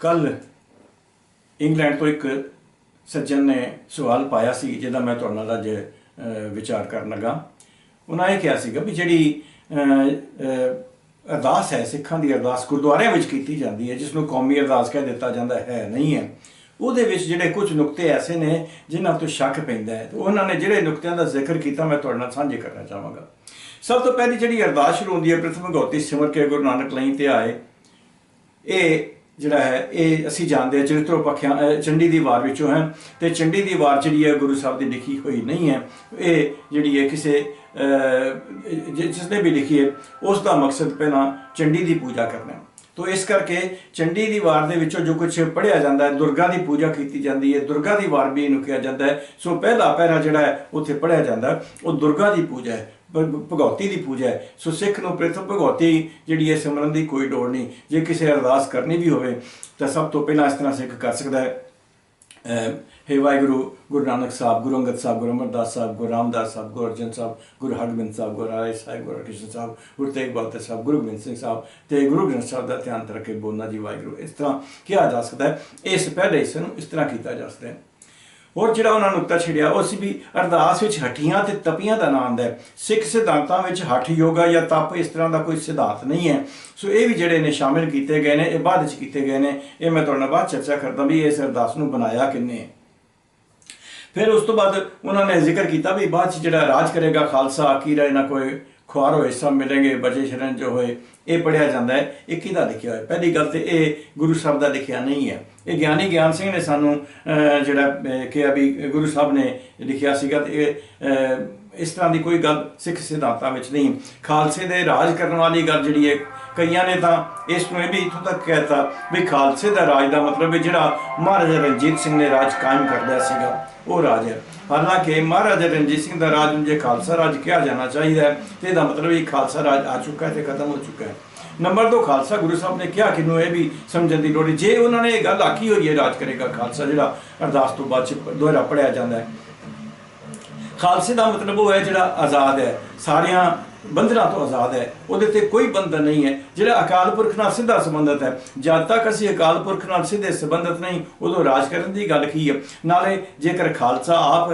ਕੱਲ ਇੰਗਲੈਂਡ ਤੋਂ ਇੱਕ ਸੱਜਣ ਨੇ ਸਵਾਲ ਪਾਇਆ ਸੀ, ਜਿਹਦਾ ਮੈਂ ਤੁਹਾਡੇ ਨਾਲ ਅੱਜ ਵਿਚਾਰ ਕਰਨ ਲੱਗਾ। ਉਹਨਾਂ ਇਹ ਕਿਹਾ ਸੀਗਾ ਵੀ ਜਿਹੜੀ ਅਰਦਾਸ ਹੈ, ਸਿੱਖਾਂ ਦੀ ਅਰਦਾਸ ਗੁਰਦੁਆਰਿਆਂ ਵਿੱਚ ਕੀਤੀ ਜਾਂਦੀ ਹੈ, ਜਿਸ ਨੂੰ ਕੌਮੀ ਅਰਦਾਸ ਕਹਿ ਦਿੱਤਾ ਜਾਂਦਾ ਹੈ, ਨਹੀਂ ਹੈ। ਉਹਦੇ ਵਿੱਚ ਜਿਹੜੇ ਕੁਝ ਨੁਕਤੇ ਐਸੇ ਨੇ ਜਿਨ੍ਹਾਂ ਤੋਂ ਸ਼ੱਕ ਪੈਂਦਾ ਹੈ। ਤੇ ਉਹਨਾਂ ਨੇ ਜਿਹੜੇ ਨੁਕਤਿਆਂ ਦਾ ਜ਼ਿਕਰ ਕੀਤਾ, ਮੈਂ ਤੁਹਾਡੇ ਨਾਲ ਸਾਂਝੇ ਕਰਨਾ ਚਾਹਾਂਗਾ। ਸਭ ਤੋਂ ਪਹਿਲੀ ਜਿਹੜੀ ਅਰਦਾਸ ਸ਼ੁਰੂ ਹੁੰਦੀ ਹੈ, ਪ੍ਰਥਮ ਗੌਤੀ ਸਿਮਰ ਕੇ ਗੁਰੂ ਨਾਨਕ ਲਈ ਤੇ ਆਏ। ਇਹ ਜਿਹੜਾ ਹੈ ਇਹ ਅਸੀਂ ਜਾਣਦੇ ਹਾਂ ਚਰਿਤ੍ਰ ਪੱਖਿਆਂ ਚੰਡੀ ਦੀ ਵਾਰ ਵਿੱਚੋਂ ਹੈ। ਤੇ ਚੰਡੀ ਦੀ ਵਾਰ ਜਿਹੜੀ ਹੈ ਗੁਰੂ ਸਾਹਿਬ ਦੀ ਲਿਖੀ ਹੋਈ ਨਹੀਂ ਹੈ। ਇਹ ਜਿਹੜੀ ਹੈ ਕਿਸੇ ਅਹ, ਜਿਸ ਨੇ ਵੀ ਲਿਖੀ ਹੈ ਉਸ ਦਾ ਮਕਸਦ ਪਹਿਲਾਂ ਚੰਡੀ ਦੀ ਪੂਜਾ ਕਰਨਾ ਹੈ। ਤੋ ਇਸ ਕਰਕੇ ਚੰਡੀ ਦੀ ਵਾਰ ਦੇ ਵਿੱਚੋਂ ਜੋ ਕੁਝ ਪੜਿਆ ਜਾਂਦਾ ਹੈ ਦੁਰਗਾ ਦੀ ਪੂਜਾ ਕੀਤੀ ਜਾਂਦੀ ਹੈ। ਦੁਰਗਾ ਦੀ ਵਾਰ ਵੀ ਇਹਨੂੰ ਕਿਹਾ ਜਾਂਦਾ ਹੈ। ਸੋ ਪਹਿਲਾ ਪਹਿਰਾ ਜਿਹੜਾ ਹੈ ਉੱਥੇ ਪੜਿਆ ਜਾਂਦਾ ਉਹ ਦੁਰਗਾ ਦੀ ਪੂਜਾ ਹੈ। ਭਗਉਤੀ ਦੀ ਪੂਜਾ ਹੈ। ਸੋ ਸਿੱਖ ਨੂੰ ਪ੍ਰਥਮ ਭਗਉਤੀ ਜਿਹੜੀ ਹੈ, ਸਿਮਰਨ ਦੀ ਕੋਈ ਡੋੜ ਨਹੀਂ। ਜੇ ਕਿਸੇ ਅਰਦਾਸ ਕਰਨੀ ਵੀ ਹੋਵੇ, ਤਾਂ ਸਭ ਤੋਂ ਪਹਿਲਾਂ ਇਸ ਤਰ੍ਹਾਂ ਸਿੱਖ ਕਰ ਸਕਦਾ ਹੈ। ਹੇ ਵਾਹਿਗੁਰੂ, ਗੁਰੂ ਨਾਨਕ ਸਾਹਿਬ, ਗੁਰੂ ਅੰਗਦ ਸਾਹਿਬ, ਗੁਰੂ ਅਮਰਦਾਸ ਸਾਹਿਬ, ਗੁਰੂ ਰਾਮਦਾਸ ਸਾਹਿਬ, ਗੁਰੂ ਅਰਜਨ ਸਾਹਿਬ, ਗੁਰੂ ਹਰਗੋਬਿੰਦ ਸਾਹਿਬ, ਗੁਰੂ ਰਾਏ ਸਾਹਿਬ, ਗੁਰੂ ਕ੍ਰਿਸ਼ਨ ਸਾਹਿਬ, ਗੁਰੂ ਤੇਗ ਬਹਾਦਰ ਸਾਹਿਬ, ਗੁਰੂ ਗੋਬਿੰਦ ਸਿੰਘ ਸਾਹਿਬ ਤੇ ਗੁਰੂ ਗ੍ਰੰਥ ਸਾਹਿਬ ਦਾ ਧਿਆਨ ਰੱਖ ਕੇ ਬੋਲਣਾ ਜੀ ਵਾਹਿਗੁਰੂ। ਇਸ ਤਰ੍ਹਾਂ ਕਿਹਾ ਜਾ ਸਕਦਾ ਹੈ। ਇਸ ਪਹਿਲੇ ਇਸ ਨੂੰ ਇਸ ਤਰ੍ਹਾਂ ਕੀਤਾ ਜਾ ਸਕਦਾ ਹੈ। ਹੋਰ ਜਿਹੜਾ ਉਹਨਾਂ ਨੂੰ ਛਿੜਿਆ ਉਹ ਸੀ ਵੀ ਅਰਦਾਸ ਵਿੱਚ ਹੱਠੀਆਂ ਤੇ ਤਪੀਆਂ ਦਾ ਨਾਮ ਹੈ। ਸਿੱਖ ਸਿਧਾਂਤਾਂ ਵਿੱਚ ਹੱਠ ਯੋਗਾ ਜਾਂ ਤਪ ਇਸ ਤਰ੍ਹਾਂ ਦਾ ਕੋਈ ਸਿਧਾਂਤ ਨਹੀਂ ਹੈ। ਸੋ ਇਹ ਵੀ ਜਿਹੜੇ ਨੇ ਸ਼ਾਮਿਲ ਕੀਤੇ ਗਏ ਨੇ, ਇਹ ਬਾਅਦ ਵਿੱਚ ਕੀਤੇ ਗਏ ਨੇ। ਇਹ ਮੈਂ ਤੁਹਾਡੇ ਨਾਲ ਬਾਅਦ ਚਰਚਾ ਕਰਦਾ ਵੀ ਇਸ ਅਰਦਾਸ ਨੂੰ ਬਣਾਇਆ ਕਿੰਨੇ ਹੈ। ਫਿਰ ਉਸ ਤੋਂ ਬਾਅਦ ਉਹਨਾਂ ਨੇ ਜ਼ਿਕਰ ਕੀਤਾ ਵੀ ਬਾਅਦ ਚ ਜਿਹੜਾ ਰਾਜ ਕਰੇਗਾ ਖਾਲਸਾ ਅਕੀਰਾ ਇਹਨਾਂ ਕੋਈ ਖੁਆਰ ਹੋਏ, ਸਭ ਮਿਲेंगे ਬਚੇ ਸ਼ਰਨ ਜੋ ਹੋਏ। ਇਹ ਪੜਿਆ ਜਾਂਦਾ ਹੈ। ਇਹ ਕਿਹਦਾ ਲਿਖਿਆ ਹੋਇਆ? ਪਹਿਲੀ ਗੱਲ ਤੇ ਇਹ ਗੁਰੂ ਸਾਹਿਬ ਦਾ ਲਿਖਿਆ ਨਹੀਂ ਹੈ। ਇਹ ਗਿਆਨੀ ਗਿਆਨ ਸਿੰਘ ਨੇ ਸਾਨੂੰ ਜਿਹੜਾ ਕਿਹਾ ਵੀ ਗੁਰੂ ਸਾਹਿਬ ਨੇ ਲਿਖਿਆ ਸੀਗਾ ਤੇ ਇਹ ਇਸ ਤਰ੍ਹਾਂ ਦੀ ਕੋਈ ਗੱਲ ਸਿੱਖ ਸਿਧਾਂਤਾਂ ਵਿੱਚ ਨਹੀਂ। ਖਾਲਸੇ ਦੇ ਰਾਜ ਕਰਨ ਵਾਲੀ ਗੱਲ ਜਿਹੜੀ ਹੈ, ਕਈਆਂ ਨੇ ਤਾਂ ਇਸ ਨੂੰ ਇਹ ਵੀ ਇਥੋਂ ਤੱਕ ਕਹਿਤਾ ਵੀ ਖਾਲਸੇ ਦਾ ਰਾਜ ਦਾ ਮਤਲਬ ਹੈ ਜਿਹੜਾ ਮਹਾਰਾਜਾ ਰਣਜੀਤ ਸਿੰਘ ਨੇ ਰਾਜ ਕਾਇਮ ਕਰਦਾ ਸੀਗਾ, ਉਹ ਰਾਜ ਹੈ। ਹਾਲਾਂਕਿ ਮਹਾਰਾਜਾ ਰਣਜੀਤ ਸਿੰਘ ਦਾ ਰਾਜ ਨੂੰ ਜੇ ਖਾਲਸਾ ਰਾਜ ਕਿਹਾ ਜਾਣਾ ਚਾਹੀਦਾ ਹੈ, ਤੇ ਇਹਦਾ ਮਤਲਬ ਇਹ ਖਾਲਸਾ ਰਾਜ ਆ ਚੁੱਕਾ ਹੈ ਤੇ ਖਤਮ ਹੋ ਚੁੱਕਾ ਹੈ। ਨੰਬਰ 2 ਖਾਲਸਾ ਗੁਰੂ ਸਾਹਿਬ ਨੇ ਕਿਹਾ ਕਿ ਨੂੰ ਇਹ ਵੀ ਸਮਝਣ ਦੀ ਲੋੜ ਹੈ। ਜੇ ਉਹਨਾਂ ਨੇ ਇਹ ਗੱਲ ਆਖੀ ਹੋਈ ਹੈ, ਰਾਜ ਕਰੇਗਾ ਖਾਲਸਾ ਜਿਹੜਾ ਅਰਦਾਸ ਤੋਂ ਬਾਅਦ ਚ ਦੁਹਰਾ ਪੜਿਆ ਜਾਂਦਾ ਹੈ। ਖਾਲਸੇ ਦਾ ਮਤਲਬ ਉਹ ਹੈ ਜਿਹੜਾ ਆਜ਼ਾਦ ਹੈ। ਸਾਰਿਆਂ ਬੰਧਨਾਂ ਤੋਂ ਆਜ਼ਾਦ ਹੈ। ਉਹਦੇ ਤੇ ਕੋਈ ਬੰਧਨ ਨਹੀਂ ਹੈ। ਜਿਹੜਾ ਅਕਾਲ ਪੁਰਖ ਨਾਲ ਸਿੱਧਾ ਸੰਬੰਧਤ ਹੈ ਜਦ ਤੱਕ ਅਸੀਂ ਅਕਾਲ ਪੁਰਖ ਨਾਲ ਸਿੱਧੇ ਸੰਬੰਧਤ ਨਹੀਂ ਉਦੋਂ ਰਾਜ ਕਰਨ ਦੀ ਗੱਲ ਕੀ ਹੈ? ਨਾਲੇ ਜੇਕਰ ਖਾਲਸਾ ਆਪ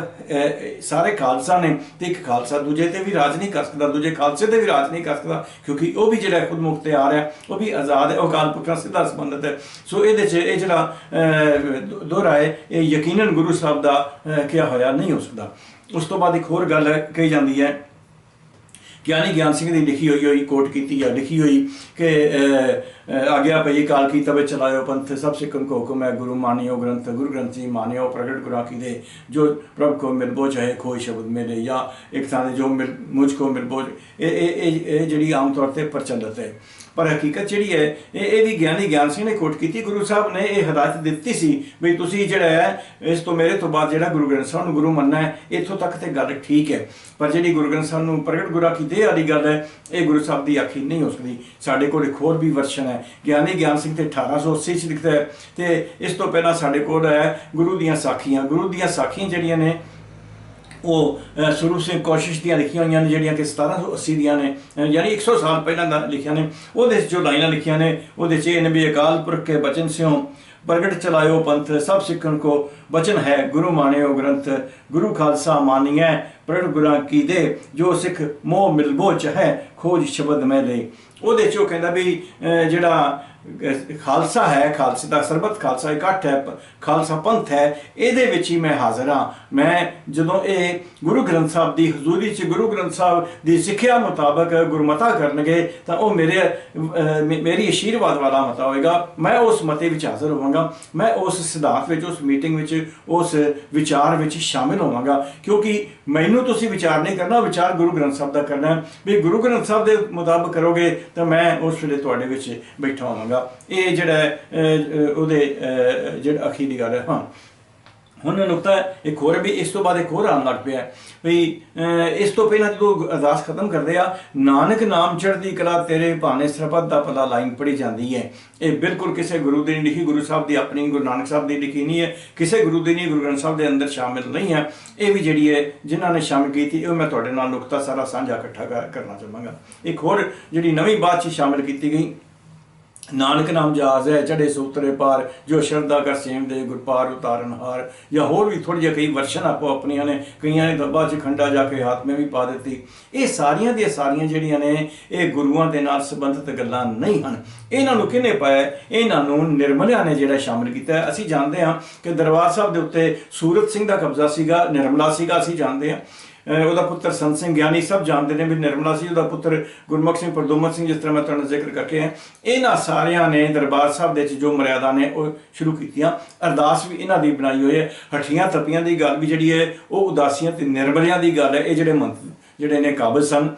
ਸਾਰੇ ਖਾਲਸਾ ਨੇ ਤੇ ਇੱਕ ਖਾਲਸਾ ਦੂਜੇ ਤੇ ਵੀ ਰਾਜ ਨਹੀਂ ਕਰ ਸਕਦਾ ਦੂਜੇ ਖਾਲਸੇ ਤੇ ਵੀ ਰਾਜ ਨਹੀਂ ਕਰ ਸਕਦਾ ਕਿਉਂਕਿ ਉਹ ਵੀ ਜਿਹੜਾ ਖੁਦ ਮੁਖਤਿਆਰ ਹੈ ਉਹ ਵੀ ਆਜ਼ਾਦ ਹੈ ਉਹ ਅਕਾਲ ਪੁਰਖ ਨਾਲ ਸਿੱਧਾ ਸੰਬੰਧਤ ਹੈ। ਸੋ ਇਹਦੇ 'ਚ ਇਹ ਜਿਹੜਾ ਅਹ, ਦੋਹਰਾ ਹੈ ਇਹ ਯਕੀਨਨ ਗੁਰੂ ਸਾਹਿਬ ਦਾ ਕਿਹਾ ਹੋਇਆ ਨਹੀਂ ਹੋ ਸਕਦਾ। ਉਸ ਤੋਂ ਬਾਅਦ ਇੱਕ ਹੋਰ ਗੱਲ ਕਹੀ ਜਾਂਦੀ ਹੈ ਗਿਆਨੀ ਗਿਆਨ ਸਿੰਘ ਦੀ ਲਿਖੀ ਹੋਈ ਹੋਈ ਕੋਟ ਕੀਤੀ ਹੈ ਲਿਖੀ ਹੋਈ ਕਿ ਆਗਿਆ ਪਈ ਕਾਲ ਕੀ ਤਵੇ ਚਲਾਇਓ ਪੰਥ, ਸਭ ਸਿੱਖਨ ਕੋ ਹੁਕਮ ਹੈ, ਗੁਰੂ ਮਾਨਿਓ ਗ੍ਰੰਥ, ਗੁਰੂ ਗ੍ਰੰਥ ਜੀ ਮਾਨਿਓ, ਪ੍ਰਗਟ ਗੁਰਾ ਕੀ ਦੇ, ਜੋ ਪ੍ਰਭ ਕੋ ਮਿਲਬੋ ਚਾਹੇ ਕੋਈ ਸ਼ਬਦ ਮਿਲੇ ਜਾਂ ਇੱਕ ਥਾਂ ਦੇ ਜੋ ਮਿਲ, ਮੁਝ ਕੋ ਮਿਲਬੋ ਇਹ- ਇਹ ਜਿਹੜੀ ਆਮ ਤੌਰ ਤੇ ਪ੍ਰਚਲਿਤ ਹੈ। ਪਰ ਹਕੀਕਤ ਜਿਹੜੀ ਹੈ, ਇਹ ਇਹ ਵੀ ਗਿਆਨੀ ਗਿਆਨ ਸਿੰਘ ਨੇ ਕੋਟ ਕੀਤੀ, ਗੁਰੂ ਸਾਹਿਬ ਨੇ ਇਹ ਹਦਾਇਤ ਦਿੱਤੀ ਸੀ ਵੀ ਤੁਸੀਂ ਜਿਹੜਾ ਹੈ, ਇਸ ਤੋਂ ਮੇਰੇ ਤੋਂ ਬਾਅਦ ਜਿਹੜਾ ਗੁਰੂ ਗ੍ਰੰਥ ਸਾਹਿਬ ਨੂੰ ਗੁਰੂ ਮੰਨਣਾ ਹੈ, ਇੱਥੋਂ ਤੱਕ ਤੇ ਗੱਲ ਠੀਕ ਹੈ। ਪਰ ਜਿਹੜੀ ਗੁਰੂ ਗ੍ਰੰਥ ਸਾਹਿਬ ਨੂੰ ਪ੍ਰਗਟ ਗੁਰਾ ਕੀ ਦੇ ਵਾਲੀ ਗੱਲ ਹੈ, ਇਹ ਗੁਰੂ ਸਾਹਿਬ ਦੀ ਆਖੀ ਨਹੀਂ ਹੋ ਸਕਦੀ। ਸਾਡੇ ਕੋਲ ਇੱਕ ਹੋਰ ਵੀ ਵਰਸ਼ਨ ਹੈ। ਗਿਆਨੀ ਗਿਆਨ ਸਿੰਘ ਤੇ 1880 ਚ ਲਿਖਦਾ ਹੈ, ਤੇ ਇਸ ਤੋਂ ਪਹਿਲਾਂ ਸਾਡੇ ਕੋਲ ਹੈ ਗੁਰੂ ਦੀਆਂ ਸਾਖੀਆਂ। ਗੁਰੂ ਦੀਆਂ ਸਾਖੀਆਂ ਜਿਹੜੀਆਂ ਨੇ ਉਹ ਅਹ, ਸਰੂਪ ਸਿੰਘ ਕੋਸ਼ਿਸ਼ ਦੀਆਂ ਲਿਖੀਆਂ ਹੋਈਆਂ ਨੇ ਜਿਹੜੀਆਂ ਕਿ 1780 ਦੀਆਂ ਨੇ ਅਹ, ਯਾਨੀ 100 ਸਾਲ ਪਹਿਲਾਂ ਦਾ ਲਿਖੀਆਂ ਨੇ। ਉਹਦੇ 'ਚ ਜੋ ਲਾਈਨਾਂ ਲਿਖੀਆਂ ਨੇ ਉਹਦੇ 'ਚ ਇਹਨੇ ਵੀ ਅਕਾਲ ਪੁਰਖ ਕੇ ਬਚਨ ਸਿਓ ਪ੍ਰਗਟ ਚਲਾਇਓ ਪੰਥ ਸਭ ਸਿੱਖਣ ਕੋ ਬਚਨ ਹੈ ਗੁਰੂ ਮਾਨਿਓ ਗ੍ਰੰਥ ਗੁਰੂ ਖਾਲਸਾ ਮਾਨੀਐ ਪ੍ਰਗਟ ਗੁਰਾਂ ਕੀ ਦੇ ਜੋ ਸਿੱਖ ਮੋਹ ਮਿਲਬੋ ਹੈ ਖੋਜ ਸ਼ਬਦ ਮੈਂ ਲੈ ਉਹਦੇ 'ਚ ਉਹ ਕਹਿੰਦਾ ਵੀ ਜਿਹੜਾ ਖਾਲਸਾ ਹੈ, ਖਾਲਸੇ ਦਾ ਸਰਬਤ, ਖਾਲਸਾ ਇਕੱਠ ਹੈ, ਪ- ਖਾਲਸਾ ਪੰਥ ਹੈ, ਇਹਦੇ ਵਿੱਚ ਹੀ ਮੈਂ ਹਾਜ਼ਰ ਹਾਂ। ਮੈਂ ਜਦੋਂ ਇਹ ਗੁਰੂ ਗ੍ਰੰਥ ਸਾਹਿਬ ਦੀ ਹਜ਼ੂਰੀ 'ਚ ਗੁਰੂ ਗ੍ਰੰਥ ਸਾਹਿਬ ਦੀ ਸਿੱਖਿਆ ਮੁਤਾਬਕ ਗੁਰਮਤਾ ਕਰਨਗੇ, ਤਾਂ ਉਹ ਮੇਰੇ ਮੇਰੀ ਅਸ਼ੀਰਵਾਦ ਵਾਲਾ ਮਤਾ ਹੋਏਗਾ। ਮੈਂ ਉਸ ਮਤੇ ਵਿੱਚ ਹਾਜ਼ਰ ਹੋਵਾਂਗਾ। ਮੈਂ ਉਸ ਸਿਧਾਂਤ ਵਿੱਚ, ਉਸ ਮੀਟਿੰਗ ਵਿੱਚ, ਉਸ ਵਿਚਾਰ ਵਿੱਚ ਸ਼ਾਮਿਲ ਹੋਵਾਂਗਾ। ਕਿਉਂਕਿ ਮੈਨੂੰ ਤੁਸੀਂ ਵਿਚਾਰ ਨਹੀਂ ਕਰਨਾ, ਵਿਚਾਰ ਗੁਰੂ ਗ੍ਰੰਥ ਸਾਹਿਬ ਦਾ ਕਰਨਾ ਹੈ। ਵੀ ਗੁਰੂ ਗ੍ਰੰਥ ਸਾਹਿਬ ਦੇ ਮੁਤਾਬਕ ਕਰੋਗੇ, ਤਾਂ ਮੈਂ ਉਸ ਵੇਲੇ ਤੁਹਾਡੇ ਵਿੱਚ ਬੈਠਾ ਹੋਵਾਂਗਾ। ਇਹ ਜਿਹੜਾ ਉਹਦੇ ਅਹ, ਜਿਹੜਾ ਅਖੀਰੀ ਗੱਲ ਹੈ ਹਾਂ। ਹੁਣ ਨੁਕਤਾ ਇੱਕ ਹੋਰ ਵੀ ਇਸ ਤੋਂ ਬਾਅਦ ਇੱਕ ਹੋਰ ਆਉਣ ਲੱਗ ਪਿਆ ਵੀ ਅਹ, ਇਸ ਤੋਂ ਪਹਿਲਾਂ ਜਦੋਂ ਅਰਦਾਸ ਖਤਮ ਕਰਦੇ ਆ ਨਾਨਕ ਨਾਮ ਚੜ੍ਹਦੀ ਕਲਾ ਤੇਰੇ ਭਾਣੇ ਸਰਬੱਤ ਦਾ ਪਤਾ ਲਾਈਨ ਪੜੀ ਜਾਂਦੀ ਹੈ। ਇਹ ਬਿਲਕੁਲ ਕਿਸੇ ਗੁਰੂ ਦੀ ਨਹੀਂ ਲਿਖੀ ਗੁਰੂ ਸਾਹਿਬ ਦੀ ਆਪਣੀ ਗੁਰੂ ਨਾਨਕ ਸਾਹਿਬ ਦੀ ਲਿਖੀ ਨਹੀਂ ਹੈ ਕਿਸੇ ਗੁਰੂ ਦੀ ਨਹੀਂ ਗੁਰੂ ਗ੍ਰੰਥ ਸਾਹਿਬ ਦੇ ਅੰਦਰ ਸ਼ਾਮਿਲ ਨਹੀਂ ਹੈ। ਇਹ ਵੀ ਜਿਹੜੀ ਹੈ ਜਿਨ੍ਹਾਂ ਨੇ ਸ਼ਾਮਿਲ ਕੀਤੀ ਉਹ ਮੈਂ ਤੁਹਾਡੇ ਨਾਲ ਨੁਕਤਾ ਸਾਰਾ ਸਾਂਝਾ ਇਕੱਠਾ ਕਰ- ਕਰਨਾ ਚਾਹਾਂਗਾ। ਇੱਕ ਹੋਰ ਜਿਹੜੀ ਨਵੀਂ ਬਾਤ ਚ ਸ਼ਾਮਿਲ ਕੀਤੀ ਗਈ ਨਾਨਕ ਨਾਮ ਜਹਾਜ਼ ਹੈ ਚੜੇ ਸੂਤਰੇ ਪਾਰ, ਜੋ ਸ਼ਰਦਾ ਕਰ ਸੇਮ ਦੇ ਗੁਰਪਾਰ ਉਤਾਰਨ ਹਾਰ। ਜਾਂ ਹੋਰ ਵੀ ਥੋੜੀ ਜਿਹੀ ਕਈ ਵਰਸ਼ਨ ਆਪੋ ਆਪਣੀਆਂ ਨੇ, ਕਈਆਂ ਨੇ ਦੱਬਾ ਚ ਖੰਡਾ ਜਾ ਕੇ ਹੱਥ ਮੇ ਵੀ ਪਾ ਦਿੱਤੀ। ਇਹ ਸਾਰੀਆਂ ਦੀਆਂ ਸਾਰੀਆਂ ਜਿਹੜੀਆਂ ਨੇ, ਇਹ ਗੁਰੂਆਂ ਦੇ ਨਾਲ ਸੰਬੰਧਿਤ ਗੱਲਾਂ ਨਹੀਂ ਹਨ। ਇਹਨਾਂ ਨੂੰ ਕਿਹਨੇ ਪਾਇਆ? ਇਹਨਾਂ ਨੂੰ ਨਿਰਮਲਿਆਂ ਨੇ ਜਿਹੜਾ ਸ਼ਾਮਿਲ ਕੀਤਾ ਅਸੀਂ ਜਾਣਦੇ ਹਾਂ ਕਿ ਦਰਬਾਰ ਸਾਹਿਬ ਦੇ ਉੱਤੇ ਸੂਰਤ ਸਿੰਘ ਦਾ ਕਬਜ਼ਾ ਸੀਗਾ, ਨਿਰਮਲਾ ਸੀਗਾ, ਅਸੀਂ ਜਾਣਦੇ ਹਾਂ। ਉਹਦਾ ਪੁੱਤਰ ਸੰਤ ਸਿੰਘ ਗਿਆਨੀ ਸਭ ਜਾਣਦੇ ਨੇ ਵੀ ਨਿਰਮਲਾ ਸੀ, ਉਹਦਾ ਪੁੱਤਰ ਗੁਰਮੁਖ ਸਿੰਘ ਪਰਦੋਮਤ ਸਿੰਘ, ਜਿਸ ਤਰ੍ਹਾਂ ਮੈਂ ਤੁਹਾਨੂੰ ਜ਼ਿਕਰ ਕਰਕੇ ਹੈ ਇਹਨਾਂ ਸਾਰਿਆਂ ਨੇ ਦਰਬਾਰ ਸਾਹਿਬ ਦੇ ਵਿੱਚ ਜੋ ਮਰਿਆਦਾ ਨੇ ਉਹ ਸ਼ੁਰੂ ਕੀਤੀਆਂ। ਅਰਦਾਸ ਵੀ ਇਹਨਾਂ ਦੀ ਬਣਾਈ ਹੋਈ ਹੈ। ਹਠੀਆਂ ਤਪੀਆਂ ਦੀ ਗੱਲ ਵੀ ਜਿਹੜੀ ਹੈ, ਉਹ ਉਦਾਸੀਆਂ ਤੇ ਨਿਰਮਲਿਆਂ ਦੀ ਗੱਲ ਹੈ। ਇਹ ਜਿਹੜੇ ਮੰਤ ਜਿਹੜੇ ਨੇ ਕਾਬਜ਼ ਸਨ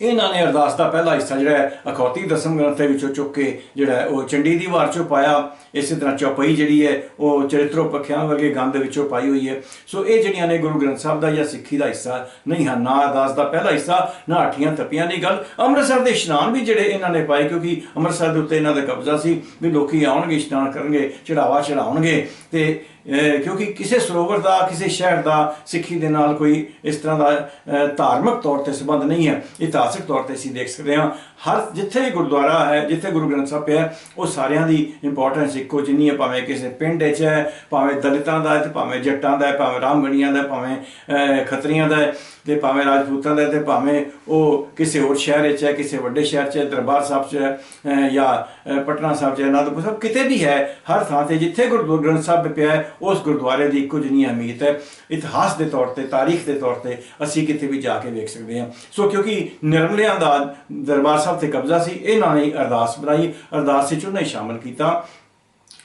ਇਹਨਾਂ ਨੇ ਅਰਦਾਸ ਦਾ ਪਹਿਲਾ ਹਿੱਸਾ ਜਿਹੜਾ ਅਖੌਤੀ ਦਸਮ ਗ੍ਰੰਥ ਦੇ ਵਿੱਚੋਂ ਚੁੱਕ ਕੇ ਜਿਹੜਾ ਉਹ ਚੰਡੀ ਦੀ ਵਾਰ ਚੋਂ ਪਾਇਆ। ਇਸੇ ਤਰ੍ਹਾਂ ਚੌਪਈ ਜਿਹੜੀ ਹੈ, ਉਹ ਚਰਿਤਰੋ ਪੱਖਿਆਂ ਵਰਗੇ ਗੰਦ ਵਿੱਚੋਂ ਪਾਈ ਹੋਈ ਹੈ। ਸੋ ਇਹ ਜਿਹੜੀਆਂ ਨੇ ਗੁਰੂ ਗ੍ਰੰਥ ਸਾਹਿਬ ਦਾ ਜਾਂ ਸਿੱਖੀ ਦਾ ਹਿੱਸਾ ਨਹੀਂ ਹਨ ਨਾ ਅਰਦਾਸ ਦਾ ਪਹਿਲਾ ਹਿੱਸਾ, ਨਾ ਅੱਠੀਆਂ ਤਪੀਆਂ ਦੀ ਗੱਲ। ਅੰਮ੍ਰਿਤਸਰ ਦੇ ਇਸ਼ਨਾਨ ਵੀ ਜਿਹੜੇ ਇਹਨਾਂ ਨੇ ਪਾਏ, ਕਿਉਂਕਿ ਅੰਮ੍ਰਿਤਸਰ ਦੇ ਉੱਤੇ ਇਹਨਾਂ ਦਾ ਕਬਜ਼ਾ ਸੀ ਵੀ ਲੋਕੀ ਆਉਣਗੇ, ਇਸ਼ਨਾਨ ਕਰਨਗੇ ਚੜਾਵਾ ਚੜਾਉਣਗੇ ਤੇ ਕਿਉਂਕਿ ਕਿਸੇ ਸਰੋਵਰ ਦਾ, ਕਿਸੇ ਸ਼ਹਿਰ ਦਾ, ਸਿੱਖੀ ਦੇ ਨਾਲ ਕੋਈ ਇਸ ਤਰ੍ਹਾਂ ਦਾ ਧਾਰਮਿਕ ਤੌਰ ਤੇ ਸੰਬੰਧ ਨਹੀਂ ਹੈ। ਇਤਿਹਾਸਿਕ ਤੌਰ ਤੇ ਅਸੀਂ ਦੇਖ ਸਕਦੇ ਹਾਂ, ਹਰ ਜਿੱਥੇ ਵੀ ਗੁਰਦੁਆਰਾ ਹੈ, ਜਿੱਥੇ ਗੁਰੂ ਗ੍ਰੰਥ ਸਾਹਿਬ ਪਿਆ ਉਹ ਸਾਰਿਆਂ ਦੀ ਇੰਪੋਰਟੈਂਸ ਇੱਕੋ ਜਿੰਨੀ ਹੈ, ਭਾਵੇਂ ਕਿਸੇ ਪਿੰਡ 'ਚ ਹੈ, ਭਾਵੇਂ ਦਲਿਤਾਂ ਦਾ ਹੈ ਤੇ ਭਾਵੇਂ ਜੱਟਾਂ ਦਾ ਹੈ, ਭਾਵੇਂ ਰਾਮਗੜੀਆਂ ਦਾ ਭਾਵੇਂ ਖੱਤਰੀਆਂ ਦਾ ਹੈ ਤੇ ਭਾਵੇਂ ਰਾਜਪੂਤਾਂ ਦਾ ਹੈ ਤੇ ਭਾਵੇਂ ਉਹ ਕਿਸੇ ਹੋਰ ਸ਼ਹਿਰ 'ਚ ਹੈ, ਕਿਸੇ ਵੱਡੇ ਸ਼ਹਿਰ 'ਚ ਦਰਬਾਰ ਸਾਹਿਬ 'ਚ ਹੈ ਜਾਂ ਪਟਨਾ ਸਾਹਿਬ 'ਚ ਹੈ, ਅਨੰਦਪੁਰ ਸਾਹਿਬ, ਕਿਤੇ ਵੀ ਹੈ, ਹਰ ਥਾਂ ਤੇ ਜਿੱਥੇ ਗੁਰੂ ਗ੍ਰੰਥ ਸਾਹਿਬ ਪਿਆ ਉਸ ਗੁਰਦੁਆਰੇ ਦੀ ਇੱਕੋ ਜਿੰਨੀ ਅਹਿਮੀਅਤ ਹੈ। ਇਤਿਹਾਸ ਦੇ ਤੌਰ ਤੇ, ਤਾਰੀਖ ਦੇ ਤੌਰ ਤੇ ਅਸੀਂ ਕਿਤੇ ਵੀ ਜਾ ਕੇ ਵੇਖ ਸਕਦੇ ਹਾਂ। ਸੋ ਕਿਉਂਕਿ ਨਿਰਮਲਿਆਂ ਦਾ ਦਰਬਾਰ ਸਾਹਿਬ ਤੇ ਕਬਜ਼ਾ ਸੀ, ਇਹਨਾਂ ਨੇ ਅਰਦਾਸ ਬਣਾਈ। ਅਰਦਾਸ ਵਿੱਚ ਉਹਨੇ ਨੇ ਸ਼ਾਮਲ ਕੀਤਾ।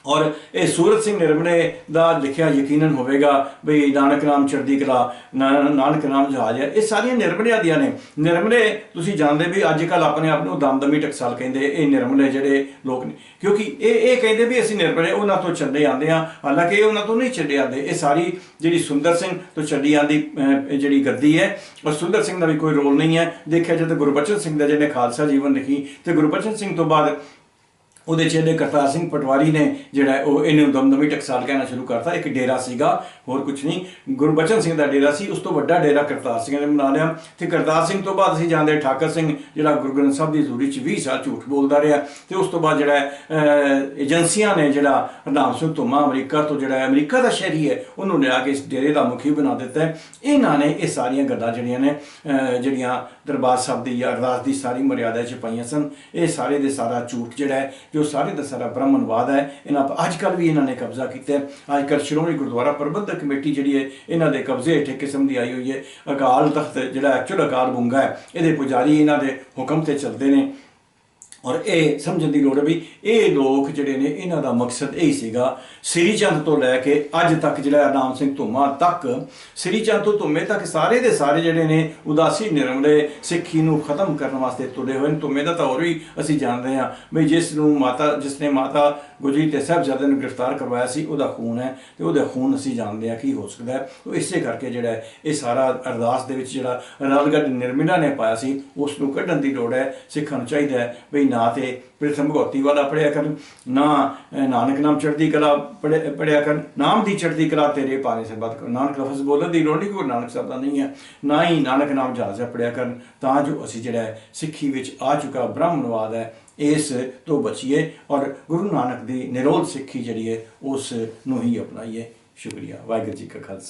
ਔਰ ਇਹ ਸੂਰਤ ਸਿੰਘ ਨਿਰਮਲੇ ਦਾ ਲਿਖਿਆ ਯਕੀਨਨ ਹੋਵੇਗਾ ਬਈ ਨਾਨਕ ਨਾਮ ਚੜਦੀ ਕਲਾ ਨਾਨਕ ਨਾਮ ਜਹਾਜ ਹੈ। ਇਹ ਸਾਰੀਆਂ ਨਿਰਮਲਿਆਂ ਦੀਆਂ ਨੇ। ਨਿਰਮਲੇ ਤੁਸੀਂ ਜਾਣਦੇ ਵੀ ਅੱਜ ਕੱਲ ਆਪਣੇ ਆਪ ਨੂੰ ਦਮਦਮੀ ਟਕਸਾਲ ਕਹਿੰਦੇ ਇਹ ਨਿਰਮਲੇ ਜਿਹੜੇ ਲੋਕ ਨੇ। ਕਿਉਂਕਿ ਇਹ ਇਹ ਕਹਿੰਦੇ ਵੀ ਅਸੀਂ ਨਿਰਮਲੇ ਉਹਨਾਂ ਤੋਂ ਛੱਡੇ ਆਂਦੇ ਆ ਹਾਲਾਂਕਿ ਇਹ ਉਹਨਾਂ ਤੋਂ ਨਹੀਂ ਛੱਡੇ ਆਂਦੇ ਇਹ ਸਾਰੀ ਜਿਹੜੀ ਸੁੰਦਰ ਸਿੰਘ ਤੋਂ ਛੱਡੀ ਆਂਦੀ ਜਿਹੜੀ ਗੱਦੀ ਹੈ ਔਰ ਸੁੰਦਰ ਸਿੰਘ ਦਾ ਵੀ ਕੋਈ ਰੋਲ ਨਹੀਂ ਹੈ। ਦੇਖਿਆ ਜਦ ਗੁਰਬਚਨ ਸਿੰਘ ਦਾ ਜਿਹਨੇ ਖਾਲਸਾ ਜੀਵਨ ਲਿਖੀ, ਤੇ ਗੁਰਬਚਨ ਸਿੰਘ ਤੋਂ ਬਾਅਦ ਉਹਦੇ ਚੇਲੇ ਕਰਤਾਰ ਸਿੰਘ ਪਟਵਾਰੀ ਨੇ ਜਿਹੜਾ ਉਹ ਇਹਨੂੰ ਦਮਦਮੀ ਟਕਸਾਲ ਕਹਿਣਾ ਸ਼ੁਰੂ ਕਰਤਾ। ਇੱਕ ਡੇਰਾ ਸੀਗਾ ਹੋਰ ਕੁਝ ਨਹੀਂ। ਗੁਰਬਚਨ ਸਿੰਘ ਦਾ ਡੇਰਾ ਸੀ, ਉਸ ਤੋਂ ਵੱਡਾ ਡੇਰਾ ਕਰਤਾਰ ਸਿੰਘ ਨੇ ਬਣਾ ਲਿਆ। ਤੇ ਕਰਤਾਰ ਸਿੰਘ ਤੋਂ ਬਾਅਦ ਅਸੀਂ ਜਾਂਦੇ ਠਾਕਰ ਸਿੰਘ, ਜਿਹੜਾ ਗੁਰੂ ਗ੍ਰੰਥ ਸਾਹਿਬ ਦੀ ਹਜ਼ੂਰੀ 'ਚ 20 ਸਾਲ ਝੂਠ ਬੋਲਦਾ ਰਿਹਾ। ਤੇ ਉਸ ਤੋਂ ਬਾਅਦ ਜਿਹੜਾ ਏਜੰਸੀਆਂ ਨੇ ਜਿਹੜਾ ਹਰਨਾਮ ਸਿੰਘ ਧੁਮਾ ਅਮਰੀਕਾ ਤੋਂ ਜਿਹੜਾ ਅਮਰੀਕਾ ਦਾ ਸ਼ਹਿਰੀ ਹੈ, ਉਹਨੂੰ ਲਿਆ ਕੇ ਇਸ ਡੇਰੇ ਦਾ ਮੁਖੀ ਬਣਾ ਦਿੱਤਾ ਹੈ। ਇਹਨਾਂ ਨੇ ਇਹ ਸਾਰੀਆਂ ਗੱਲਾਂ ਜਿਹੜੀਆਂ ਨੇ ਜਿਹੜੀਆਂ ਦਰਬਾਰ ਸਾਹਿਬ ਦੀ ਜਾਂ ਅਰਦਾਸ ਦੀ ਸਾਰੀ ਮਰਿਆਦਾ 'ਚ ਪਾਈਆਂ ਸਨ, ਇਹ ਸਾਰੇ ਦੇ ਸਾਰਾ ਝੂਠ ਜਿਹੜਾ ਹੈ, ਜੋ ਸਾਰੇ ਦਾ ਸਾਰਾ ਬ੍ਰਾਹਮਣਵਾਦ ਹੈ, ਇਹਨਾਂ ਅੱਜ ਕੱਲ ਵੀ ਇਹਨਾਂ ਨੇ ਕਬਜ਼ਾ ਕੀਤਾ ਹੈ। ਅੱਜ ਕੱਲ ਸ਼੍ਰੋਮਣੀ ਗੁਰਦੁਆਰਾ ਪ੍ਰਬੰਧਕ ਕਮੇਟੀ ਜਿਹੜੀ ਹੈ, ਇਹਨਾਂ ਦੇ ਕਬਜ਼ੇ ਹੇਠ ਇੱਕ ਕਿਸਮ ਦੀ ਆਈ ਹੋਈ ਹੈ। ਅਕਾਲ ਤਖਤ ਜਿਹੜਾ ਐਕਚੁਅਲ ਅਕਾਲ ਬੁੰਗਾ ਹੈ, ਇਹਦੇ ਪੁਜਾਰੀ ਇਹਨਾਂ ਦੇ ਹੁਕਮ ਤੇ ਚੱਲਦੇ ਨੇ। ਔਰ ਇਹ ਸਮਝਣ ਦੀ ਲੋੜ ਹੈ ਵੀ ਇਹ ਲੋਕ ਜਿਹੜੇ ਨੇ, ਇਹਨਾਂ ਦਾ ਮਕਸਦ ਇਹ ਹੀ ਸੀਗਾ ਸ੍ਰੀ ਚੰਦ ਤੋਂ ਲੈ ਕੇ ਅੱਜ ਤੱਕ ਜਿਹੜਾ ਨਾਮ ਸਿੰਘ ਧੁੰਮਾ ਤੱਕ, ਸ੍ਰੀ ਚੰਦ ਤੋਂ ਧੁੰਮੇ ਤੱਕ ਸਾਰੇ ਦੇ ਸਾਰੇ ਜਿਹੜੇ ਨੇ ਉਦਾਸੀ, ਨਿਰਮਲੇ, ਸਿੱਖੀ ਨੂੰ ਖਤਮ ਕਰਨ ਵਾਸਤੇ ਤੁਲੇ ਹੋਏ ਨੇ। ਧੁੰਮੇ ਦਾ ਤਾਂ ਹੋਰ ਵੀ ਅਸੀਂ ਜਾਣਦੇ ਹਾਂ ਵੀ ਜਿਸ ਨੂੰ ਮਾਤਾ, ਜਿਸ ਨੇ ਮਾਤਾ ਗੁਜਰੀ ਤੇ ਸਾਹਿਬਜ਼ਾਦੇ ਨੂੰ ਗ੍ਰਿਫਤਾਰ ਕਰਵਾਇਆ ਸੀ, ਉਹਦਾ ਖੂਨ ਹੈ ਤੇ ਉਹਦਾ ਖੂਨ ਅਸੀਂ ਜਾਣਦੇ ਹਾਂ ਕੀ ਹੋ ਸਕਦਾ ਹੈ। ਉਹ ਇਸੇ ਕਰਕੇ ਜਿਹੜਾ ਇਹ ਸਾਰਾ ਅਰਦਾਸ ਦੇ ਵਿੱਚ ਜਿਹੜਾ ਰਲਗੜ ਨਿਰਮਿਲਾ ਨੇ ਪਾਇਆ ਸੀ, ਉਸ ਨੂੰ ਕੱਢਣ ਦੀ ਲੋੜ ਹੈ, ਸਿੱਖਾਂ ਨੂੰ ਚਾਹੀਦਾ ਹੈ ਵੀ ਨਾ ਤੇ ਪ੍ਰਿਥਮ ਭਗਵਤੀ ਵਾਲਾ ਪੜਿਆ ਕਰਨ, ਨਾ ਨਾਨਕ ਨਾਮ ਚੜ੍ਹਦੀ ਕਲਾ ਪੜ੍ਹਿਆ ਪੜਿਆ ਕਰਨ, ਨਾਮ ਦੀ ਚੜ੍ਹਦੀ ਕਲਾ ਤੇਰੇ ਪਾਣੇ ਸਰਬਤ ਕਰ ਨਾਨਕ ਲਫ਼ਜ਼ ਬੋਲਣ ਦੀ ਲੋੜ ਨਹੀਂ ਕੋਈ ਨਾਨਕ ਸਾਹਿਬ ਦਾ ਨਹੀਂ ਹੈ। ਨਾ ਹੀ ਨਾਨਕ ਨਾਮ ਜਹਾਜ਼ ਪੜਿਆ ਕਰਨ, ਤਾਂ ਜੋ ਅਸੀਂ ਜਿਹੜਾ ਸਿੱਖੀ ਵਿੱਚ ਆ ਚੁੱਕਾ ਬ੍ਰਹਮਣਵਾਦ ਹੈ, ਇਸ ਤੋਂ ਬਚੀਏ ਔਰ ਗੁਰੂ ਨਾਨਕ ਦੀ ਨਿਰੋਲ ਸਿੱਖੀ ਜਿਹੜੀ ਹੈ, ਉਸ ਨੂੰ ਹੀ ਅਪਣਾਈਏ। ਸ਼ੁਕਰੀਆ। ਵਾਹਿਗੁਰੂ ਜੀ ਕਾ ਖਾਲਸਾ।